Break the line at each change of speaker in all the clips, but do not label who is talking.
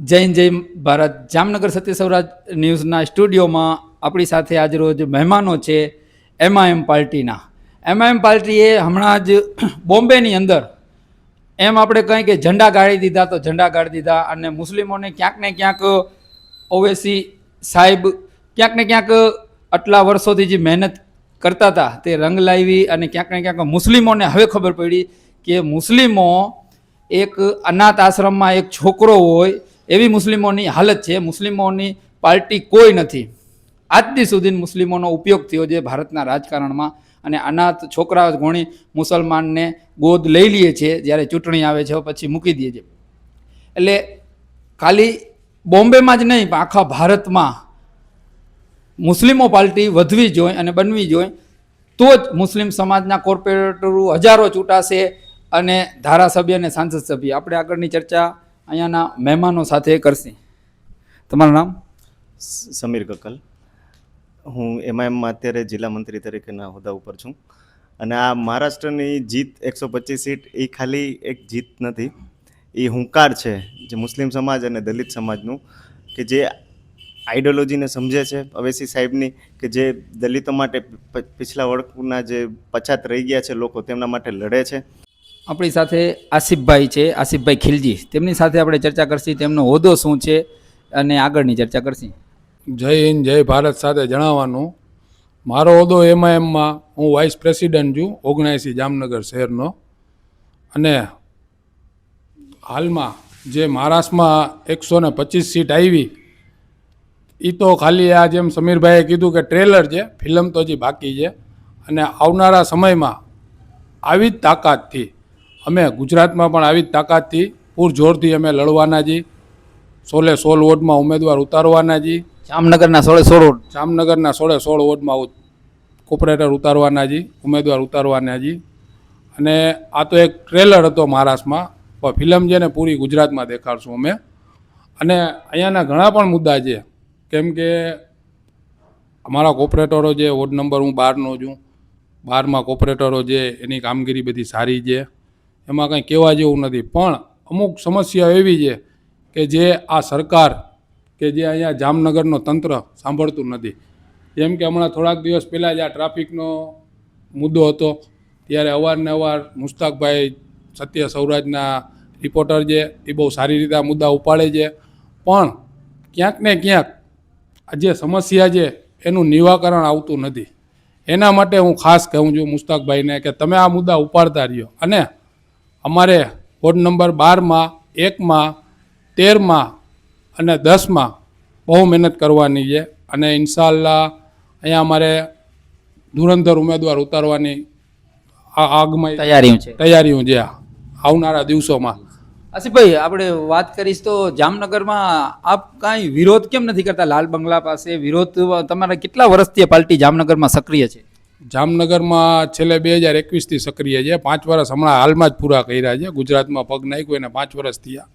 જૈન જય ભારત જામનગર સત્ય સૌરાજ ન્યૂઝના સ્ટુડિયોમાં આપણી સાથે આજ રોજ મહેમાનો છે એમઆઈએમ પાર્ટીના. એમઆઈએમ પાર્ટીએ હમણાં જ બોમ્બેની અંદર એમ આપણે કહીએ કે ઝંડા ગાળી દીધા તો ઝંડા ગાળી દીધા અને મુસ્લિમોને ક્યાંક ને ક્યાંક ઓવેસી સાહેબ ક્યાંક ને ક્યાંક આટલા વર્ષોથી જે મહેનત કરતા હતા તે રંગ લાવી અને ક્યાંક ને ક્યાંક મુસ્લિમોને હવે ખબર પડી કે મુસ્લિમો એક અનાથ આશ્રમમાં એક છોકરો હોય એવી મુસ્લિમોની હાલત છે. મુસ્લિમોની પાર્ટી કોઈ નથી. આજથી સુધી મુસ્લિમોનો ઉપયોગ થયો છે ભારતના રાજકારણમાં અને અનાથ છોકરા ગોણી મુસલમાનને ગોદ લઈ લઈએ છીએ જ્યારે ચૂંટણી આવે છે, પછી મૂકી દઈએ છીએ એટલે ખાલી બોમ્બેમાં જ નહીં, પણ આખા ભારતમાં મુસ્લિમો પાર્ટી વધવી જોઈએ અને બનવી જોઈએ. તો જ મુસ્લિમ સમાજના કોર્પોરેટરો હજારો ચૂંટાશે અને ધારાસભ્ય અને સાંસદ સભ્ય. આપણે આગળની ચર્ચા અહીંયાના મહેમાનો સાથે કરશે. તમારું નામ?
સમીર કક્કલ હું એમઆઈએમમાં અત્યારે જિલ્લા મંત્રી તરીકેના હોદ્દા ઉપર છું. અને આ મહારાષ્ટ્રની જીત એકસો પચીસ સીટ એ ખાલી એક જીત નથી, એ હુંકાર છે જે મુસ્લિમ સમાજ અને દલિત સમાજનું, કે જે આઈડિયોલોજીને સમજે છે અવેસી સાહેબની, કે જે દલિતો માટે પિછલા વર્ગના જે પછાત રહી ગયા છે લોકો, તેમના માટે લડે છે.
આપણી સાથે આસિફભાઈ છે, આસિફભાઈ ખિલજી. તેમની સાથે આપણે ચર્ચા કરશી, તેમનો હોદ્દો શું છે અને આગળની ચર્ચા કરશી.
જય હિન્દ, જય ભારત સાથે જણાવવાનું. મારો હોદ્દો એમાં એમમાં હું વાઇસ પ્રેસિડેન્ટ છું, ઓગણસી જામનગર શહેરનો. અને હાલમાં જે મહારાષ્ટ્રમાં એકસો ને પચીસ સીટ આવી એ તો ખાલી આ જેમ સમીરભાઈએ કીધું કે ટ્રેલર છે, ફિલ્મ તો હજી બાકી છે. અને આવનારા સમયમાં આવી જ તાકાતથી અમે ગુજરાતમાં પણ આવી જ તાકાતથી પૂરજોરથી અમે લડવાના છીએ સોળે સોળ વોર્ડમાં ઉમેદવાર ઉતારવાના છીએ
જામનગરના સોળે સોળ વોટ.
જામનગરના સોળે સોળ વોર્ડમાં કોપરેટર ઉતારવાના જી ઉમેદવાર ઉતારવાના જી. અને આ તો એક ટ્રેલર હતો મહારાષ્ટ્રમાં. પણ ફિલ્મ છે ને પૂરી ગુજરાતમાં દેખાડશું અમે. અને અહીંયાના ઘણા પણ મુદ્દા છે. કેમ કે અમારા કોપરેટરો છે વોર્ડ નંબર હું બારનો છું. બારમાં કોપરેટરો છે એની કામગીરી બધી સારી છે. એમાં કંઈ કહેવા જેવું નથી. પણ અમુક સમસ્યાઓ એવી છે કે જે આ સરકાર કે જે અહીંયા જામનગરનો તંત્ર સાંભળતું નથી. જેમ કે હમણાં થોડાક દિવસ પહેલાં જ આ ટ્રાફિકનો મુદ્દો હતો. ત્યારે અવારનવાર મુસ્તાકભાઈ સત્ય સૌરાજના રિપોર્ટર છે, એ બહુ સારી રીતે આ મુદ્દા ઉપાડે છે. પણ ક્યાંક ને ક્યાંક આ જે સમસ્યા છે, એનું નિવાકરણ આવતું નથી. એના માટે હું ખાસ કહું છું મુસ્તાકભાઈને કે તમે આ મુદ્દા ઉપાડતા રહ્યો. અને અમારે વોર્ડ નંબર બારમાં એકમાં તેરમાં અને દસમાં બહુ મહેનત કરવાની છે. અને ઇન્શાલ્લા અહીંયા અમારે ધુરંધર ઉમેદવાર ઉતારવાની આ આગમાં
તૈયારી છે.
તૈયારીઓ છે આવનારા દિવસોમાં.
આસિફભાઈ આપણે વાત કરીશ તો જામનગરમાં આપ કાંઈ વિરોધ કેમ નથી કરતા? લાલ બંગલા પાસે વિરોધ તમારા કેટલા વર્ષથી પાર્ટી જામનગરમાં સક્રિય છે?
જામનગરમાં છેલ્લે બે હજાર એકવીસથી સક્રિય છે. પાંચ વર્ષ હમણાં હાલમાં જ પૂરા કર્યા છે. ગુજરાતમાં પગ નાખ્યો એને પાંચ વર્ષ થયા.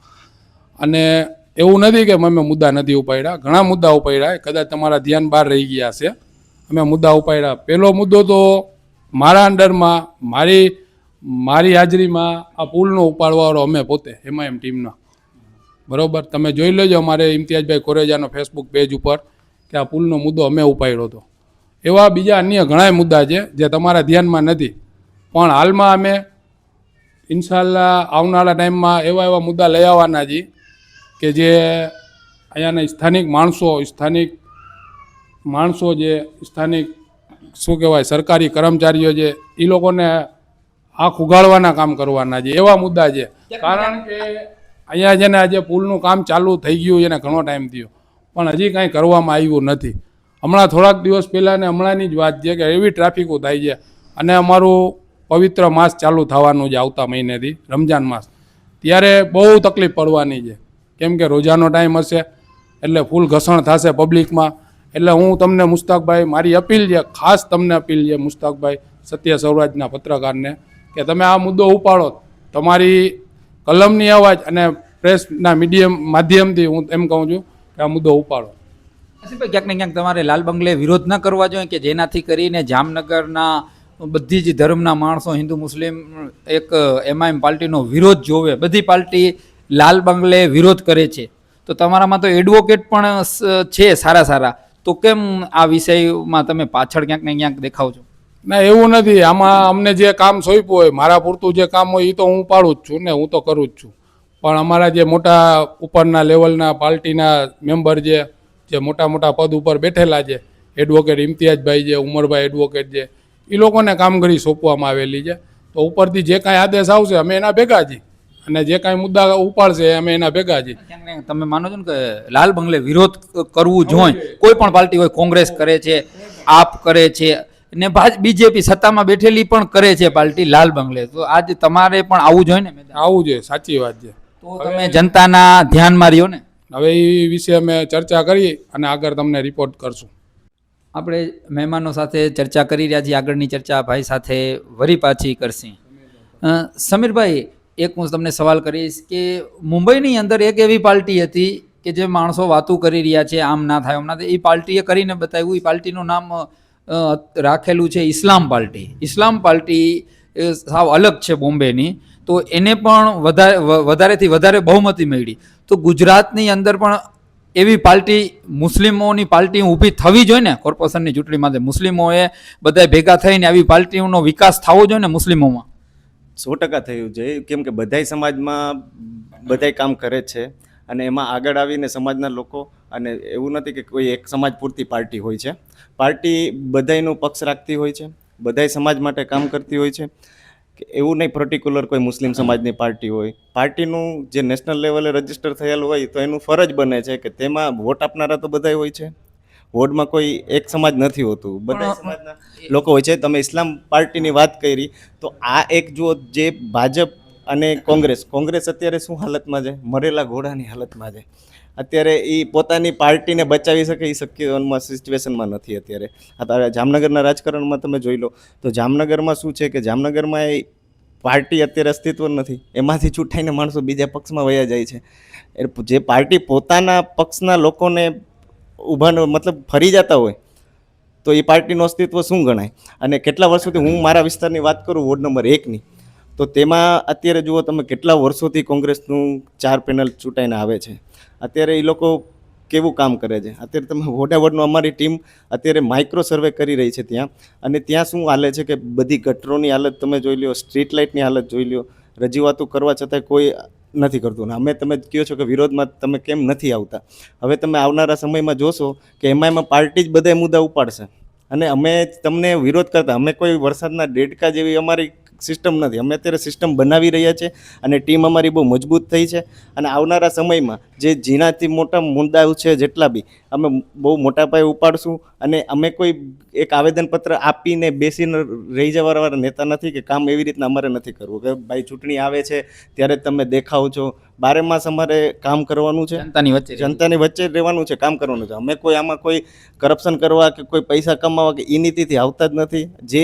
અને એવું નથી કે અમે મુદ્દા નથી ઉપાડ્યા. ઘણા મુદ્દા ઉપાડ્યા. કદાચ તમારા ધ્યાન બહાર રહી ગયા છે અમે મુદ્દા ઉપાડ્યા. પહેલો મુદ્દો તો મારા અંડરમાં, મારી મારી હાજરીમાં આ પુલનો ઉપાડવાવાળો અમે પોતે, એમાં એમ ટીમનો. બરાબર? તમે જોઈ લેજો અમારે ઇમ્તિયાજભાઈ કોરેજાનો ફેસબુક પેજ ઉપર કે આ પુલનો મુદ્દો અમે ઉપાડ્યો હતો. એવા બીજા અન્ય ઘણા મુદ્દા છે જે તમારા ધ્યાનમાં નથી. પણ હાલમાં અમે ઇન્શાલ્લા આવનારા ટાઈમમાં એવા એવા મુદ્દા લઈ આવવાના છીએ કે જે અહીંયાના સ્થાનિક માણસો સ્થાનિક માણસો જે સ્થાનિક શું કહેવાય, સરકારી કર્મચારીઓ છે એ લોકોને આંખ ઉગાડવાના કામ કરવાના છે એવા મુદ્દા છે. કારણ કે અહીંયા છે ને આજે પુલનું કામ ચાલુ થઈ ગયું છે ને ઘણો ટાઈમ થયો. પણ હજી કાંઈ કરવામાં આવ્યું નથી. હમણાં થોડાક દિવસ પહેલાં ને હમણાંની જ વાત છે કે એવી ટ્રાફિકો થાય છે. અને અમારું પવિત્ર માસ ચાલુ થવાનું છે આવતા મહિનેથી રમજાન માસ. ત્યારે બહુ તકલીફ પડવાની છે. કેમ કે રોજાનો ટાઈમ હશે, એટલે ફૂલ ઘસણ થશે પબ્લિકમાં એટલે હું તમને મુસ્તાકભાઈ, મારી અપીલ છે, ખાસ તમને અપીલ છે મુસ્તાકભાઈ સત્ય સૌરાજના પત્રકારને, કે તમે આ મુદ્દો ઉપાડો. તમારી કલમની અવાજ અને પ્રેસના મીડિયમ માધ્યમથી હું એમ કહું છું કે આ મુદ્દો ઉપાડો.
ક્યાંક ને ક્યાંક તમારે લાલ બંગલે વિરોધ ન કરવા જોઈએ કે જેનાથી કરીને જામનગરના બધી જ ધર્મના માણસો, હિન્દુ, મુસ્લિમ, એક એમઆઈએમ પાર્ટીનો વિરોધ જોવે. બધી પાર્ટી લાલ બંગલે વિરોધ કરે છે. તો તમારામાં તો એડવોકેટ પણ છે સારા સારા. તો કેમ આ વિષયમાં તમે પાછળ ક્યાંક ને ક્યાંક દેખાવ છો?
ના, એવું નથી. આમાં અમને જે કામ સોંપ્યું હોય, મારા પૂરતું જે કામ હોય એ તો હું પાડું જ છું ને, હું તો કરું જ છું. પણ અમારા જે મોટા ઉપરના લેવલના પાર્ટીના મેમ્બર જે જે મોટા મોટા પદ ઉપર બેઠેલા છે એડવોકેટ ઇમ્તિયાજભાઈ છે ઉમરભાઈ એડવોકેટ છે એ લોકોને કામગીરી સોંપવામાં આવેલી છે. તો ઉપરથી જે કાંઈ આદેશ આવશે અમે એના ભેગા છીએ. અને જે કાંઈ મુદ્દા ઉપાડશે અમે એના ભેગા છીએ.
તમે માનો છો ને કે લાલ બંગલે વિરોધ કરવું જોઈએ કોઈ પણ પાર્ટી હોય કોંગ્રેસ કરે છે આપ કરે છે ને બીજેપી સત્તામાં બેઠેલી પણ કરે છે પાર્ટી લાલ બંગલે. તો આજે તમારે પણ આવવું જોઈએ ને આવવું
આવું જોઈએ સાચી વાત છે.
તો તમે જનતાના ધ્યાનમાં રહ્યો ને?
હવે એ વિશે અમે ચર્ચા કરી અને આગળ તમને રિપોર્ટ કરશું.
આપણે મહેમાનો સાથે ચર્ચા કરી રહ્યા છીએ, આગળની ચર્ચા ભાઈ સાથે વરી પાછી કરશી. સમીરભાઈ, એક હું તમને સવાલ કરીશ કે મુંબઈની અંદર એક એવી પાર્ટી હતી કે જે માણસો વાતું કરી રહ્યા છે, આમ ના થાય, આમ ના થાય, એ પાર્ટીએ કરીને બતાવ્યું, એ પાર્ટીનું નામ રાખેલું છે ઇસ્લામ પાર્ટી. ઇસ્લામ પાર્ટી સાવ અલગ છે બોમ્બેની. તો એને પણ વધારે વધારેથી વધારે બહુમતી મળી. તો ગુજરાતની અંદર પણ એવી પાર્ટી, મુસ્લિમોની પાર્ટી ઊભી થવી જોઈએ ને, કોર્પોરેશનની ચૂંટણી માટે મુસ્લિમોએ બધા ભેગા થઈને આવી પાર્ટીઓનો વિકાસ થવો જોઈએ ને મુસ્લિમોમાં?
સો ટકા થયું છે. કેમ કે બધાય સમાજમાં બધાય કામ કરે છે અને એમાં આગળ આવીને સમાજના લોકો અને એવું નથી કે કોઈ એક સમાજ પૂરતી પાર્ટી હોય છે. પાર્ટી બધાયનો પક્ષ રાખતી હોય છે. બધાય સમાજ માટે કામ કરતી હોય છે. કે એવું નહીં પર્ટિક્યુલર કોઈ મુસ્લિમ સમાજની પાર્ટી હોય. પાર્ટીનું જે નેશનલ લેવલે રજિસ્ટર થયેલ હોય તો એનું ફરજ બને છે કે તેમાં વોટ આપનારા તો બધાય હોય છે. વોર્ડમાં કોઈ એક સમાજ નથી હોતું. બધા સમાજના લોકો હોય છે. તમે ઇસ્લામ પાર્ટીની વાત કરી તો આ એક જુઓ જે ભાજપ અને કોંગ્રેસ. કોંગ્રેસ અત્યારે શું હાલતમાં છે? મરેલા ઘોડાની હાલતમાં છે. અત્યારે એ પોતાની પાર્ટીને બચાવી શકે એ શક્ય સિચ્યુએશનમાં નથી અત્યારે. અત્યારે જામનગરના રાજકારણમાં તમે જોઈ લો, તો જામનગરમાં શું છે કે જામનગરમાં એ પાર્ટી અત્યારે અસ્તિત્વ નથી. એમાંથી ચૂંટાઈને માણસો બીજા પક્ષમાં વયા જાય છે. એ જે પાર્ટી પોતાના પક્ષના લોકોને ઊભા મતલબ ફરી જતા હોય, તો એ પાર્ટીનું અસ્તિત્વ શું ગણાય? અને કેટલા વર્ષોથી હું મારા વિસ્તારની વાત કરું વોર્ડ નંબર એકની તો તેમાં અત્યારે જુઓ તમે કેટલા વર્ષોથી કોંગ્રેસનું ચાર પેનલ ચૂંટાઈને આવે છે. અત્યારે એ લોકો કેવું કામ કરે છે? અત્યારે તમે વોટા અમારી ટીમ અત્યારે માઇક્રો સર્વે કરી રહી છે ત્યાં. અને ત્યાં શું હાલે છે કે બધી ગટરોની હાલત તમે જોઈ લો સ્ટ્રીટ લાઇટની હાલત જોઈ લો રજૂઆતો કરવા છતાં કોઈ નથી કરતું. ને અમે તમે કહો છો કે વિરોધમાં તમે કેમ નથી આવતા? હવે તમે આવનારા સમયમાં જોશો કે એમાં એમાં પાર્ટી જ બધા મુદ્દા ઉપાડશે. અને અમે તમને વિરોધ કરતા. અમે કોઈ વરસાદના ડેડકા જેવી અમારી સિસ્ટમ નથી. અમે અત્યારે સિસ્ટમ બનાવી રહ્યા છે અને ટીમ અમારી બહુ મજબૂત થઈ છે. અને આવનારા સમયમાં જે ઝીણાથી મોટા મુદ્દાઓ છે જેટલા બી અમે બહુ મોટા પાયે ઉપાડશું અને અમે કોઈ એક આવેદનપત્ર આપીને બેસીને રહી જવાવાળા નેતા નથી કે કામ એવી રીતના અમારે નથી કરવું. કે ભાઈ ચૂંટણી આવે છે ત્યારે તમે દેખાવ છો. બારે માસ અમારે કામ કરવાનું છે.
જનતાની વચ્ચે
જનતાની વચ્ચે રહેવાનું છે કામ કરવાનું છે. અમે કોઈ આમાં કોઈ કરપ્શન કરવા કે કોઈ પૈસા કમાવા કે એ નીતિથી આવતા જ નથી. જે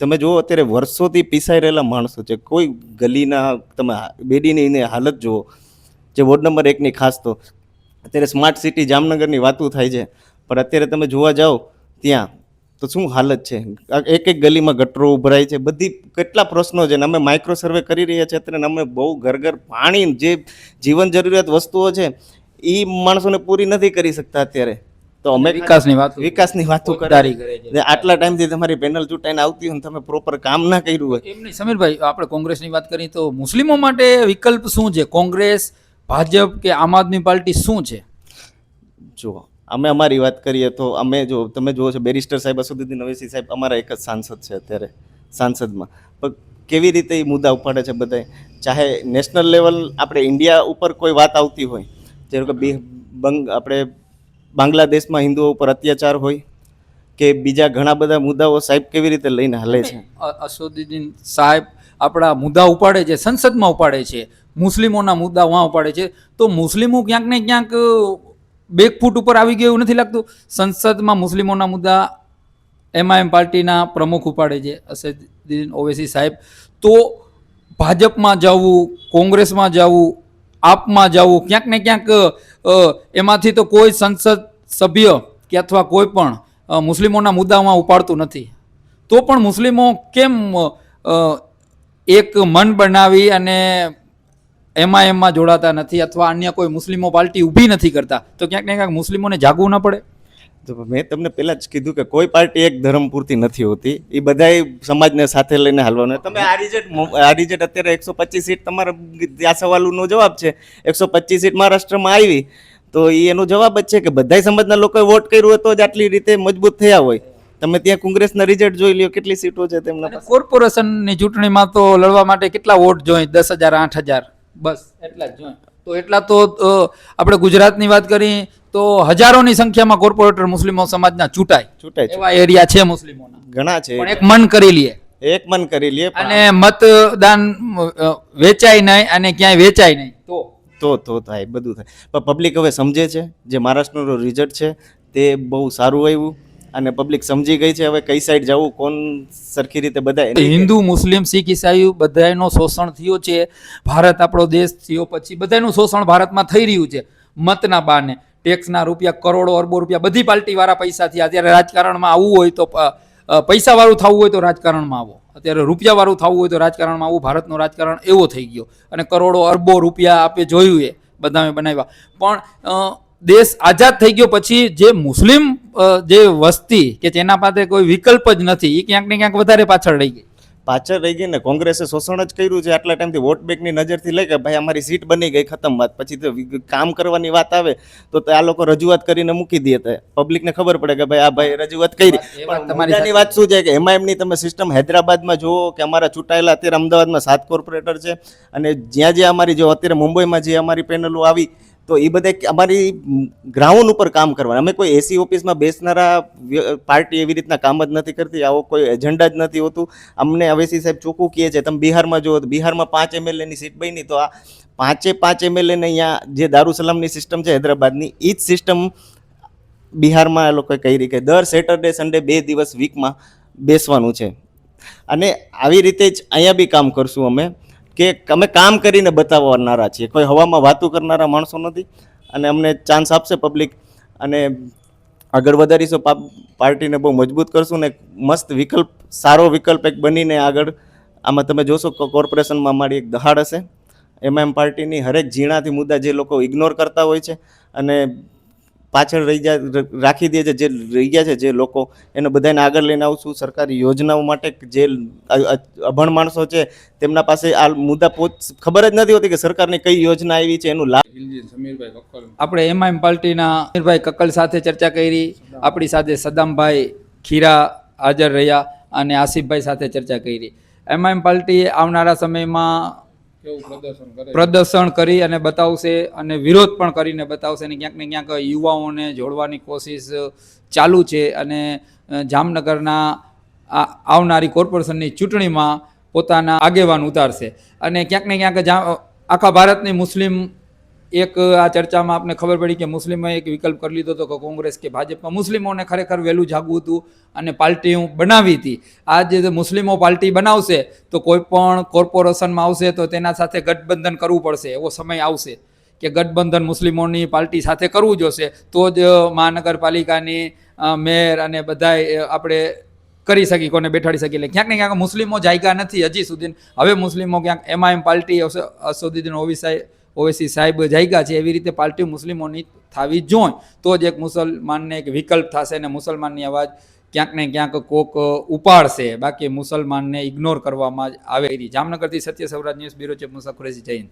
તમે જુઓ, અત્યારે વર્ષોથી પીસાઈ રહેલા માણસો છે. કોઈ ગલીના, તમે બેડીની હાલત જુઓ. જે વોર્ડ નંબર એકની ખાસ તો, અત્યારે સ્માર્ટ સિટી જામનગરની વાતો થાય છે. પણ અત્યારે તમે જોવા જાઓ ત્યાં, તો શું હાલત છે? એક એક ગલીમાં ગટરો ઉભરાય છે. બધી, કેટલા પ્રશ્નો છે ને અમે માઇક્રો સર્વે કરી રહ્યા છીએ અત્યારે અમે બહુ ઘર ઘર પાણી જે જીવન જરૂરિયાત વસ્તુઓ છે એ માણસોને પૂરી નથી કરી શકતા અત્યારે. તો અમે
વિકાસની વાત
વિકાસની વાતો
કરી
કરે આટલા ટાઈમથી તમારી પેનલ ચૂંટાઈને આવતી હોય ને તમે પ્રોપર કામ ના કર્યું હોય.
એમ નહીં સમીરભાઈ આપણે કોંગ્રેસની વાત કરીએ તો મુસ્લિમો માટે વિકલ્પ શું છે? કોંગ્રેસ ભાજપ કે આમ આદમી પાર્ટી શું છે?
જુઓ અમે અમારી વાત કરીએ તો અમે જો તમે જુઓ છો બેરિસ્ટર સાહેબ અસુદ્દીન નવેસી સાહેબ અમારા એક જ સાંસદ છે અત્યારે સાંસદમાં. પણ કેવી રીતે એ મુદ્દા ઉપાડે છે બધાય? ચાહે નેશનલ લેવલ આપણે ઇન્ડિયા ઉપર કોઈ વાત આવતી હોય જેમ કે બી બંગ આપણે બાંગ્લાદેશમાં હિન્દુઓ ઉપર અત્યાચાર હોય કે બીજા ઘણા બધા મુદ્દાઓ સાહેબ કેવી રીતે લઈને હાલે છે?
અસદુદ્દીન સાહેબ આપણા મુદ્દા ઉપાડે છે, સંસદમાં ઉપાડે છે, મુસ્લિમોના મુદ્દા વहाँ ઉપાડે છે. તો મુસ્લિમો ક્યાંક ને ક્યાંક બેક ફૂટ ઉપર આવી ગયું નથી લાગતું? સંસદમાં મુસ્લિમોના મુદ્દા એમઆઈએમ પાર્ટીના પ્રમુખ ઉપાડે છે, અસદુદ્દીન ઓવેસી સાહેબ. તો ભાજપમાં જવું, કોંગ્રેસમાં જવું, આપમાં જવું, ક્યાંક ને ક્યાંક એમાંથી તો કોઈ સંસદ સભ્ય કે અથવા કોઈ પણ મુસ્લિમોના મુદ્દામાં ઉપાડતું નથી. તો પણ મુસ્લિમો કેમ એક મન બનાવી અને એમાં એમાં જોડાતા નથી અથવા અન્ય કોઈ મુસ્લિમો પાર્ટી ઊભી નથી કરતા? તો ક્યાંક ને ક્યાંક મુસ્લિમોને જાગવું ન પડે.
તો મેં તમને પહેલાં જ કીધું કે કોઈ પાર્ટી એક ધર્મ પૂરતી નથી હોતી. એ બધાય સમાજને સાથે લઈને હાલવાનું. તમે આ રિજેક્ટ આ રિજેક્ટ અત્યારે એકસો પચીસ સીટ તમારા આ સવાલનો જવાબ છે. એકસો પચીસ સીટ મહારાષ્ટ્રમાં આવી. તો એ એનો જવાબ જ છે કે બધાય સમાજના લોકોએ વોટ કર્યું હોય તો જ આટલી રીતે મજબૂત થયા હોય. તમે ત્યાં કોંગ્રેસના રિઝલ્ટ જોઈ લ્યો કેટલી સીટો છે તેમના
કોર્પોરેશનની ચૂંટણીમાં તો લડવા માટે કેટલા વોટ જોઈએ દસ હજાર આઠ હજાર. બસ એટલા જ જોઈએ તો એટલા તો આપણે ગુજરાતની વાત કરી તો હજારોની સંખ્યામાં કોર્પોરેટર મુસ્લિમો સમાજના ચૂંટાય.
ચૂંટાય
એવા એરિયા છે મુસ્લિમોના.
ઘણા છે.
પણ એક મન કરી લઈએ
એક મન કરી લે
અને મતદાન વેચાય નહીં અને ક્યાંય વેચાય નહીં. તો?
તો તો થાય બધું થાય. પણ પબ્લિક હવે સમજે છે જે મહારાષ્ટ્રનું રિઝલ્ટ છે તે બહુ સારું આવ્યું. અને પબ્લિક સમજી ગઈ છે હવે કઈ સાઈડ જવું કોણ સરખી રીતે બધા
હિન્દુ મુસ્લિમ શીખ ઈસાઈ બધાયનો શોષણ થયો છે. ભારત આપણો દેશ થયો પછી બધાયનું શોષણ ભારતમાં થઈ રહ્યું છે મતના બાને ટેક્સના રૂપિયા, કરોડો, અરબો રૂપિયા બધી પાર્ટી વાળા પૈસાથી અત્યારે રાજકારણમાં આવવું હોય તો પૈસાવાળું થવું હોય તો રાજકારણમાં આવો. અત્યારે રૂપિયાવાળું થવું હોય તો રાજકારણમાં આવું. ભારતનું રાજકારણ એવો થઈ ગયો. અને કરોડો, અરબો રૂપિયા આપે જોયું એ બધાએ બનાવ્યા. પણ દેશ આઝાદ થઈ ગયો પછી જે મુસ્લિમ જે વસ્તી કે જેના પાસે કોઈ વિકલ્પ જ નથી, એ ક્યાંક ને ક્યાંક વધારે પાછળ રહી ગઈ.
પાછળ રહી ગઈ ને કોંગ્રેસે શોષણ જ કર્યું છે. આટલા ટાઈમથી વોટ બેંકની નજરથી લઈ કે ભાઈ અમારી સીટ બની ગઈ ખતમ વાત. પછી તો કામ કરવાની વાત આવે તો તે આ લોકો રજૂઆત કરીને મૂકી દે તો. પબ્લિકને ખબર પડે કે ભાઈ આ ભાઈ રજૂઆત કરી. પણ
તમારી
વાત શું છે કે એમાં એમની તમે સિસ્ટમ હૈદરાબાદમાં જુઓ કે અમારા ચૂંટાયેલા અત્યારે અમદાવાદમાં સાત કોર્પોરેટર છે. અને જ્યાં જ્યાં અમારી જો અત્યારે મુંબઈમાં જે અમારી પેનલો આવી તો એ બધે અમારી ગ્રાઉન્ડ ઉપર કામ કરવાનું. અમે કોઈ એસી ઓફિસમાં બેસનારા પાર્ટી એવી રીતના કામ જ નથી કરતી, આવો કોઈ એજન્ડા જ નથી હોતું. અમને અવેસી સાહેબ ચોખ્ખું કહે છે, તમે બિહારમાં જુઓ તો બિહારમાં પાંચ એમએલએની સીટ બની તો આ પાંચે પાંચ એમએલએને અહીંયા જે દારૂસલામની સિસ્ટમ છે હૈદરાબાદની એ જ સિસ્ટમ બિહારમાં એ લોકોએ કરી કે દર સેટરડે, સન્ડે બે દિવસ વીકમાં બેસવાનું છે. અને આવી રીતે જ અહીંયા બી કામ કરશું અમે. કે અમે કામ કરીને બતાવવાનારા છીએ. કોઈ હવામાં વાતું કરનારા માણસો નથી અને અમને ચાન્સ આપશે પબ્લિક અને આગળ વધારીશું. પાર્ટીને બહુ મજબૂત કરશું ને મસ્ત વિકલ્પ, સારો વિકલ્પ એક બનીને આગળ આમાં તમે જોશો કોર્પોરેશનમાં અમારી એક દહાડ હશે. એમાં એમ પાર્ટીની હરેક ઝીણાથી મુદ્દા જે લોકો ઇગ્નોર કરતા હોય છે અને પાછળ રહી જાય રાખી દે છે જે રહી ગયા છે જે લોકો એને બધાને આગળ લઈને આવશું. સરકારી યોજનાઓ માટે જે અભણ માણસો છે તેમના પાસે આ મુદ્દા પોચ ખબર જ નથી હોતી કે સરકારની કઈ યોજના આવી છે એનું લાભ
સમીરભાઈ
આપણે એમઆઈએમ પાર્ટીના અમીરભાઈ કક્કલ સાથે ચર્ચા કરી. આપણી સાથે સદામભાઈ ખીરા હાજર રહ્યા અને આસિફભાઈ સાથે ચર્ચા કરી. એમઆઈએમ પાર્ટી આવનારા સમયમાં
પ્રદર્શન કરી
અને બતાવશે અને વિરોધ પણ કરીને બતાવશે અને ક્યાંક ને ક્યાંક યુવાઓને જોડવાની કોશિશ ચાલુ છે અને જામનગરના આવનારી કોર્પોરેશનની ચૂંટણીમાં પોતાના આગેવાન ઉતારશે. અને ક્યાંક ને ક્યાંક આખા ભારતની મુસ્લિમ એક, આ ચર્ચામાં આપને ખબર પડી કે મુસ્લિમોએ એક વિકલ્પ કરી લીધો હતો કે કોંગ્રેસ કે ભાજપમાં. મુસ્લિમોને ખરેખર વહેલું જાગવું હતું અને પાર્ટીઓ બનાવી હતી. આ જે મુસ્લિમો પાર્ટી બનાવશે તો કોઈ પણ કોર્પોરેશનમાં આવશે તો તેના સાથે ગઠબંધન કરવું પડશે. એવો સમય આવશે કે ગઠબંધન મુસ્લિમોની પાર્ટી સાથે કરવું જોશે તો જ મહાનગરપાલિકાની મેયર અને બધાય આપણે કરી શકી, કોને બેઠાડી શકીએ એટલે ક્યાંક ને ક્યાંક મુસ્લિમો જાયગા નથી હજી સુધી. હવે મુસ્લિમો ક્યાંક એમઆઈએમ પાર્ટી અસ- અસદુદ્દીન ઓવેસી ઓવેસી સાહેબ જાયગા છે એવી રીતે પાર્ટી મુસ્લિમોની થવી જોઈએ તો જ એક મુસલમાનને એક વિકલ્પ થશે અને મુસલમાનની અવાજ ક્યાંક ને ક્યાંક કોક ઉપાડશે. બાકી મુસલમાનને ઇગ્નોર કરવામાં જ આવે જામનગરથી Satya Sauraj news bureau chief Musafar Jain